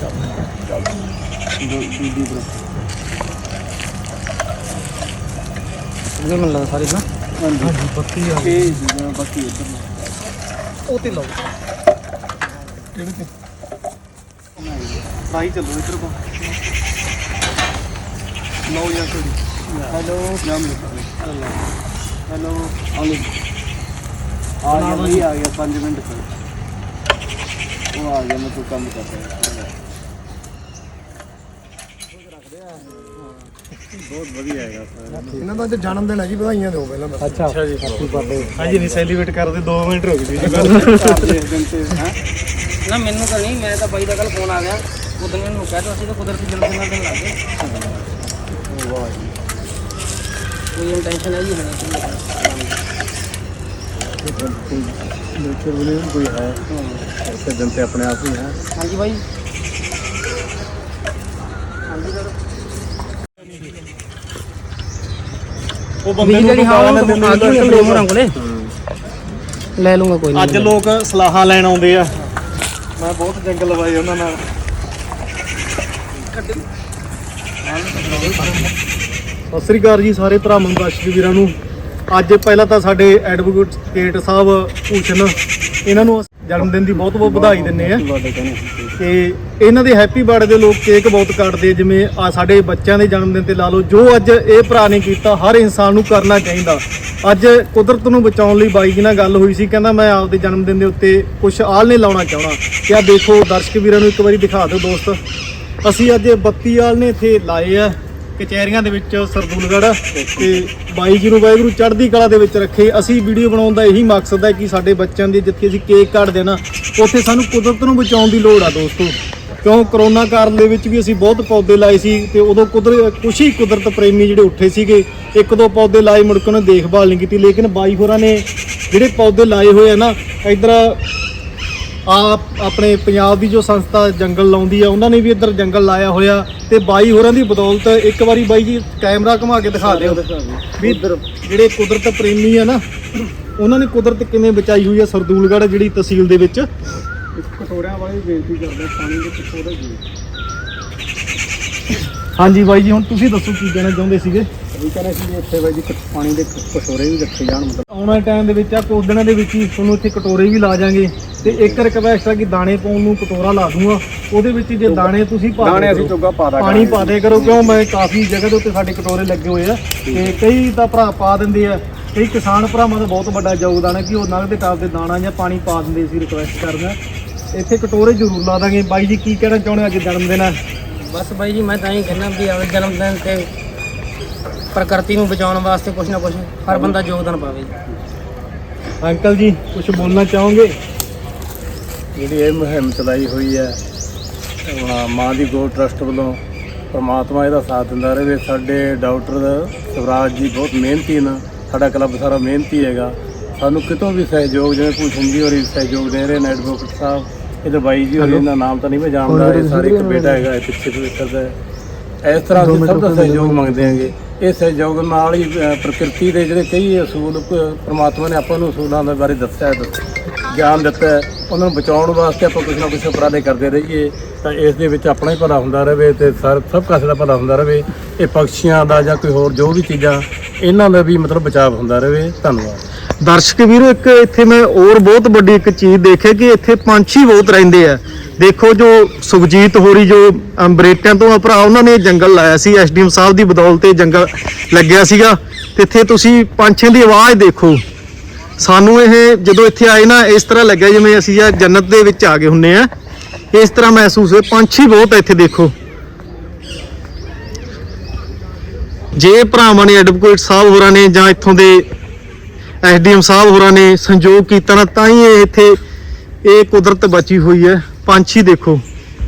ਇਹ ਮੈਨੂੰ ਲੱਗਦਾ ਸਾਰੇ ਨਾ ਹਾਂਜੀ ਪੱਤੀ ਆ ਇਹ ਜਿਹੜਾ ਬਾਕੀ ਇੱਧਰ ਉਹ ਤੇ ਲਾਓ ਕਿਹੜੇ ਤੇ ਫਰਾਈ ਚੱਲੋ ਇੱਧਰ ਕੋ ਲਓ ਯਾਰ ਕੋਈ ਹੈਲੋ ਨਾਮ ਲਿਖੋ ਹੈਲੋ ਆਲੂ ਆ ਗਿਆ ਬਈ ਆ ਗਿਆ 5 ਮਿੰਟ ਤੱਕ ਉਹ ਆ ਗਿਆ ਮੈਂ ਤੂੰ ਕੰਮ ਕਰ ਰਿਹਾ ਬਹੁਤ ਵਧੀਆ ਹੈਗਾ ਇਹਨਾਂ ਦਾ ਅੱਜ ਜਨਮ ਦਿਨ ਹੈ ਜੀ ਵਧਾਈਆਂ ਦਿਓ ਪਹਿਲਾਂ ਬਸ। ਅੱਛਾ। ਅੱਛਾ ਜੀ ਹੈਪੀ ਬਰਥਡੇ ਹਾਂਜੀ ਨਹੀਂ ਸੈਲੀਬ੍ਰੇਟ ਕਰਦੇ 2 ਮਿੰਟ ਰੁਕ ਜੀ। ਇਸ ਦਿਨ ਤੇ ਹੈ। ਨਾ ਮੈਨੂੰ ਤਾਂ ਨਹੀਂ ਮੈਂ ਤਾਂ ਬਾਈ ਦਾ ਕੱਲ ਫੋਨ ਆ ਗਿਆ। ਉਦੋਂ ਮੈਨੂੰ ਕਹਿ ਸੀ ਤਾਂ ਕੁਦਰਤੀ ਜਨਮ ਦਿਨ ਦਾ ਦਿਨ ਲੱਗ ਵਾਹ ਜੀ ਕੋਈ ਇੰਟੈਂਸ਼ਨ ਹੈ ਜੀ ਨਹੀਂ ਨੇਚਰ ਬਣੇ ਕੋਈ ਹੈ ਇਸੇ ਦਿਨ ਤੇ ਆਪਣੇ ਆਪ ਹੀ ਹੈ। ਹਾਂਜੀ ਬਾਈ ਹਾਂਜੀ ਸਰ ਉਹ ਹਾਂ ਉਹ ਕੋਲੇ। ਲੈ ਲੂੰਗਾ ਕੋਈ ਨਹੀਂ ਅੱਜ ਲੋਕ ਸਲਾਹਾਂ ਲੈਣ ਆਉਂਦੇ ਆ। ਮੈਂ ਬਹੁਤ ਜੰਗ ਲਵਾਏ ਉਹਨਾਂ ਨਾਲ। ਸਤਿ ਸ੍ਰੀ ਅਕਾਲ ਜੀ ਸਾਰੇ ਭਰਾਵਾਂ ਨੂੰ ਦਰਸ਼ਕ ਵੀਰਾਂ ਨੂੰ। ਅੱਜ ਪਹਿਲਾਂ ਤਾਂ ਸਾਡੇ ਐਡਵੋਕੇਟ ਸਾਹਿਬ ਭੂਸ਼ਣ ਇਹਨਾਂ ਨੂੰ ਜਨਮ ਦਿਨ ਦੀ ਬਹੁਤ ਬਹੁਤ ਵਧਾਈ ਦਿੰਨੇ ਆ ਤੇ ਇਹਨਾਂ ਦੇ ਹੈਪੀ ਬਰਥਡੇ ਦੇ ਲੋਕ ਕੇਕ ਬਹੁਤ ਕੱਟਦੇ ਜਿਵੇਂ ਆ ਸਾਡੇ ਬੱਚਿਆਂ ਦੇ ਜਨਮ ਦਿਨ ਤੇ ਲਾ ਲਓ ਜੋ ਅੱਜ ਇਹ ਭਰਾ ਨੇ ਕੀਤਾ ਹਰ ਇਨਸਾਨ ਨੂੰ ਕਰਨਾ ਚਾਹੀਦਾ। ਅੱਜ ਕੁਦਰਤ ਨੂੰ ਬਚਾਉਣ ਲਈ ਬਾਈ ਜੀ ਨਾਲ ਗੱਲ ਹੋਈ ਸੀ ਕਹਿੰਦਾ ਮੈਂ ਆਪਦੇ ਜਨਮ ਦਿਨ ਦੇ ਉੱਤੇ ਕੁਝ ਆਲ ਨਹੀਂ ਲਾਉਣਾ ਚਾਹਣਾ ਤੇ ਆ ਦੇਖੋ ਦਰਸ਼ਕ ਵੀਰਾਂ ਨੂੰ ਇੱਕ ਵਾਰੀ ਦਿਖਾ ਦਿਓ ਦੋਸਤ। ਅਸੀਂ ਅੱਜ ਬੱਤੀ ਆਲ ਨੇ ਇੱਥੇ ਲਾਏ ਆ। ਕਚਹਿਰੀਆਂ ਦੇ ਵਿੱਚ ਸਰਦੂਲਗੜ੍ਹ ਤੇ ਬਾਈ ਜੀ ਨੂੰ ਵਾਹਿਗੁਰੂ ਚੜ੍ਹਦੀ ਕਲਾ ਦੇ ਵਿੱਚ ਰੱਖੇ। ਅਸੀਂ ਵੀਡੀਓ ਬਣਾਉਣ ਦਾ ਇਹੀ ਮਕਸਦ ਹੈ ਕਿ ਸਾਡੇ ਬੱਚਿਆਂ ਦੀ ਜਿੱਥੇ ਅਸੀਂ ਕੇਕ ਕੱਟਦੇ ਨਾ, ਉੱਥੇ ਸਾਨੂੰ ਕੁਦਰਤ ਨੂੰ ਬਚਾਉਣ ਦੀ ਲੋੜ ਆ ਦੋਸਤੋ। ਕਿਉਂ? ਕਰੋਨਾ ਕਾਰਨ ਦੇ ਵਿੱਚ ਵੀ ਅਸੀਂ ਬਹੁਤ ਪੌਦੇ ਲਾਏ ਸੀ ਤੇ ਉਦੋਂ ਕੁਦਰਤ ਕੁਛ ਹੀ ਕੁਦਰਤ ਪ੍ਰੇਮੀ ਜਿਹੜੇ ਉੱਠੇ ਸੀਗੇ, ਇੱਕ ਦੋ ਪੌਦੇ ਲਾਏ ਮੁੜ ਕੇ ਉਹਨਾਂ ਦੇਖਭਾਲ ਨਹੀਂ ਕੀਤੀ। ਲੇਕਿਨ ਬਾਈ ਹੋਰਾਂ ਨੇ ਜਿਹੜੇ ਪੌਦੇ ਲਾਏ ਹੋਏ ਆ ਨਾ, ਇਧਰ ਆ ਆਪਣੇ ਪੰਜਾਬ ਦੀ ਜੋ ਸੰਸਥਾ ਜੰਗਲ ਲਾਉਂਦੀ ਆ ਉਹਨਾਂ ਨੇ ਵੀ ਇੱਧਰ ਜੰਗਲ ਲਾਇਆ ਹੋਇਆ ਤੇ ਬਾਈ ਹੋਰਾਂ ਦੀ ਬਦੌਲਤ ਇੱਕ ਵਾਰੀ ਬਾਈ ਜੀ ਕੈਮਰਾ ਘੁਮਾ ਕੇ ਦਿਖਾ ਦਿਓ ਵੀ ਜਿਹੜੇ ਕੁਦਰਤ ਪ੍ਰੇਮੀ ਆ ਨਾ ਉਹਨਾਂ ਨੇ ਕੁਦਰਤ ਕਿਵੇਂ ਬਚਾਈ ਹੋਈ ਆ ਸਰਦੂਲਗੜ੍ਹ ਜਿਹੜੀ ਤਹਿਸੀਲ ਦੇ ਵਿੱਚ? ਕਟੋਰਿਆਂ ਵਾਲੀ ਬੇਨਤੀ ਕਰਦੇ ਪਾਣੀ ਦੇ ਦਾ ਜੀ। ਹਾਂਜੀ ਬਾਈ ਜੀ ਹੁਣ ਤੁਸੀਂ ਦੱਸੋ ਕੀ ਕਹਿਣਾ ਚਾਹੁੰਦੇ ਸੀਗੇ? ਵੀ ਕਹਿੰਦੇ ਸੀ ਵੀ ਇੱਥੇ ਬਾਈ ਜੀ ਕ- ਪਾਣੀ ਦੇ ਕਟੋਰੇ ਵੀ ਰੱਖੇ ਜਾਣ ਮਤਲਬ ਆਉਣ ਵਾਲੇ ਟਾਈਮ ਦੇ ਵਿੱਚ ਆ ਕੁਝ ਦਿਨਾਂ ਦੇ ਵਿੱਚ ਹੀ ਤੁਹਾਨੂੰ ਇੱਥੇ ਕਟੋਰੇ ਵੀ ਲਾ ਜਾਾਂਗੇ। ਤੇ ਇੱਕ ਰਿਕਵੈਸਟ ਆ ਕਿ ਦਾਣੇ ਪਾਉਣ ਨੂੰ ਕਟੋਰਾ ਲਾ ਦੂੰਗਾ। ਉਹਦੇ ਵਿੱਚ ਜੇ ਦਾਣੇ ਤੁਸੀਂ ਪਾ ਦਾਣੇ ਅਸੀਂ। ਚੋਗਾ ਪਾ ਦਾਂਗੇ। ਪਾਣੀ ਪਾ ਦੇ ਕਰੋ ਕਿਉਂ? ਮੈਂ ਕਾਫੀ ਜਗ੍ਹਾ ਦੇ ਉੱਤੇ ਸਾਡੇ ਕਟੋਰੇ ਲੱਗੇ ਹੋਏ ਆ। ਤੇ ਕਈ ਤਾਂ ਭਰਾ ਪਾ ਦਿੰਦੇ ਆ। ਕਈ ਕਿਸਾਨ ਭਰਾਵਾਂ ਦਾ ਬਹੁਤ ਵੱਡਾ ਯੋਗਦਾਨ ਹੈ ਕਿ ਉਹ ਨਗਦ ਟਾਪ ਦੇ ਦਾਣਾ ਜਾਂ ਪਾਣੀ ਪਾ ਦਿੰਦੇ ਸੀ ਰਿਕਵੈਸਟ ਕਰਦਾ ਇੱਥੇ ਕਟੋਰੇ ਜ਼ਰੂਰ ਲਾ ਦਾਂਗੇ। ਬਾਈ ਜੀ ਕੀ ਕਹਿਣਾ ਚਾਹੁੰਦੇ ਅੱਜ ਜਨਮ ਦਿਨ ਹੈ ਬਸ ਬਾਈ ਜੀ ਮੈਂ ਤਾਂ ਇਹ ਕਹਿੰਦਾ ਵੀ ਆਪਣੇ ਜਨਮ ਦਿਨ ਤੇ ਪ੍ਰਕਿਰਤੀ ਨੂੰ ਬਚਾਉਣ ਵਾਸਤੇ ਕੁਝ ਨਾ ਕੁਝ ਹਰ ਬੰਦਾ ਯੋਗਦਾਨ ਪਾਵੇ। ਅੰਕਲ ਜੀ ਕੁਝ ਬੋਲਣਾ ਚਾਹੋਗੇ? ਜਿਹੜੀ ਇਹ ਮੁਹਿੰਮ ਚਲਾਈ ਹੋਈ ਹੈ ਅਹ ਮਾਂ ਦੀ ਗੋਲ ਟਰਸਟ ਵੱਲੋਂ ਪ੍ਰਮਾਤਮਾ ਇਹਦਾ ਸਾਥ ਦਿੰਦਾ ਰਹੇ। ਸਾਡੇ ਡਾਕਟਰ ਸਵਰਾਜ ਜੀ ਬਹੁਤ ਮਿਹਨਤੀ ਨੇ। ਸਾਡਾ ਕਲੱਬ ਸਾਰਾ ਮਿਹਨਤੀ ਹੈਗਾ। ਸਾਨੂੰ ਕਿਤੋਂ ਵੀ ਸਹਿਯੋਗ ਜਿਵੇਂ ਭੂਸ਼ਣ ਜੀ ਹੋਰੀ ਸਹਿਯੋਗ ਦੇ ਰਹੇ ਨੇ ਐਡਵੋਕੇਟ ਸਾਹਿਬ ਇਹਦੇ ਬਾਈ ਜੀ ਹੋਰੀ ਦਾ ਨਾਮ ਤਾਂ ਨਹੀਂ ਮੈਂ ਜਾਣਦਾ। ਇਹ ਸਾਰੇ ਇੱਕ ਬੇਟਾ ਹੈਗਾ ਇਹ ਪਿੱਛੇ ਵੀ ਕਰਦਾ ਹੈ। ਇਸ ਤਰ੍ਹਾਂ ਅਸੀਂ ਸਭ ਦਾ ਸਹਿਯੋਗ ਮੰਗਦੇ ਹਾਂਗੇ। ਇਹ ਸਹਿਯੋਗ ਨਾਲ ਹੀ ਪ੍ਰਕਿਰਤੀ ਦੇ ਜਿਹੜੇ ਕਈ ਅਸੂਲ ਪ- ਪ੍ਰਮਾਤਮਾ ਨੇ ਆਪਾਂ ਨੂੰ ਅਸੂਲਾਂ ਦੇ ਬਾਰੇ ਦੱਸਿਆ ਹੈ, ਦੱਸ- ਗਿਆਨ ਦਿੱਤਾ ਹੈ, ਉਹਨਾਂ ਨੂੰ ਬਚਾਉਣ ਵਾਸਤੇ ਆਪਾਂ ਕੁਝ ਨਾ ਕੁਝ ਉਪਰਾਲੇ ਕਰਦੇ ਰਹੀਏ। ਤਾਂ ਇਸ ਦੇ ਵਿੱਚ ਆਪਣਾ ਹੀ ਭਲਾ ਹੁੰਦਾ ਰਹੇ ਤੇ ਸਰ ਸਭ ਕਾਸੇ ਦਾ ਭਲਾ ਹੁੰਦਾ ਰਹੇ ਇਹ ਪੰਛੀਆਂ ਦਾ ਜਾਂ ਕੋਈ ਹੋਰ ਜੋ ਵੀ ਚੀਜ਼ਾਂ ਇਹਨਾਂ ਦਾ ਵੀ ਮਤਲਬ ਬਚਾਅ ਹੁੰਦਾ ਰਹੇ। ਧੰਨਵਾਦ। ਦਰਸ਼ਕ ਵੀਰੋ, ਇੱਕ ਇੱਥੇ ਮੈਂ ਹੋਰ ਬਹੁਤ ਵੱਡੀ ਇੱਕ ਚੀਜ਼ ਦੇਖਿਆ ਕਿ ਇੱਥੇ ਪੰਛੀ ਬਹੁਤ ਰਹਿੰਦੇ ਆ। ਦੇਖੋ ਜੋ ਸੁਖਜੀਤ ਹੋਰੀ, ਜੋ ਅੰਬਰੇਟਿਆਂ ਤੋਂ ਭਰਾ, ਉਹਨਾਂ ਨੇ ਜੰਗਲ ਲਾਇਆ ਸੀ। ਐਸਡੀਐਮ ਸਾਹਿਬ ਦੀ ਬਦੌਲਤ ਇਹ ਜੰਗਲ ਲੱਗਿਆ ਸੀਗਾ। ਤੇ ਇੱਥੇ ਤੁਸੀਂ ਪੰਛੀਆਂ ਦੀ ਆਵਾਜ਼ ਦੇਖੋ। ਸਾਨੂੰ ਇਹ ਜਦੋਂ ਇੱਥੇ ਆਏ ਨਾ, ਇਸ ਤਰ੍ਹਾਂ ਲੱਗਿਆ ਜਿਵੇਂ ਅਸੀਂ ਆ ਜੰਨਤ ਦੇ ਵਿੱਚ ਆ ਗਏ ਹੁੰਨੇ ਆ। ਇਸ ਤਰ੍ਹਾਂ ਮਹਿਸੂਸ ਹੋਇਆ। ਪੰਛੀ ਬਹੁਤ ਇੱਥੇ ਦੇਖੋ। ਜੇ ਭਰਾਵਾਂ ਨੇ ਐਡਵੋਕੇਟ ਸਾਹਿਬ ਹੋਰਾਂ ਨੇ ਜਾਂ ਇੱਥੋਂ ਦੇ ਐਸਡੀਐਮ ਸਾਹਿਬ ਹੋਰਾਂ ਨੇ ਸੰਯੋਗ ਕੀਤਾ ਨਾ, ਤਾਂ ਹੀ ਇਹ ਇੱਥੇ ਇਹ ਕੁਦਰਤ ਬਚੀ ਹੋਈ ਹੈ। ਪੰਛੀ ਦੇਖੋ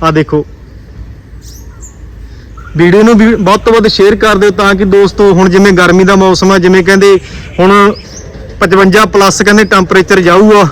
ਆ ਦੇਖੋ। ਵੀਡੀਓ ਨੂੰ ਵੀ ਵੱਧ ਤੋਂ ਵੱਧ ਸ਼ੇਅਰ ਕਰ ਦਿਓ ਤਾਂ ਕਿ ਦੋਸਤੋ, ਹੁਣ ਜਿਵੇਂ ਗਰਮੀ ਦਾ ਮੌਸਮ ਆ, ਜਿਵੇਂ ਕਹਿੰਦੇ ਹੁਣ 55 ਪਲੱਸ ਕਹਿੰਦੇ ਟੈਂਪਰੇਚਰ ਜਾਊਗਾ।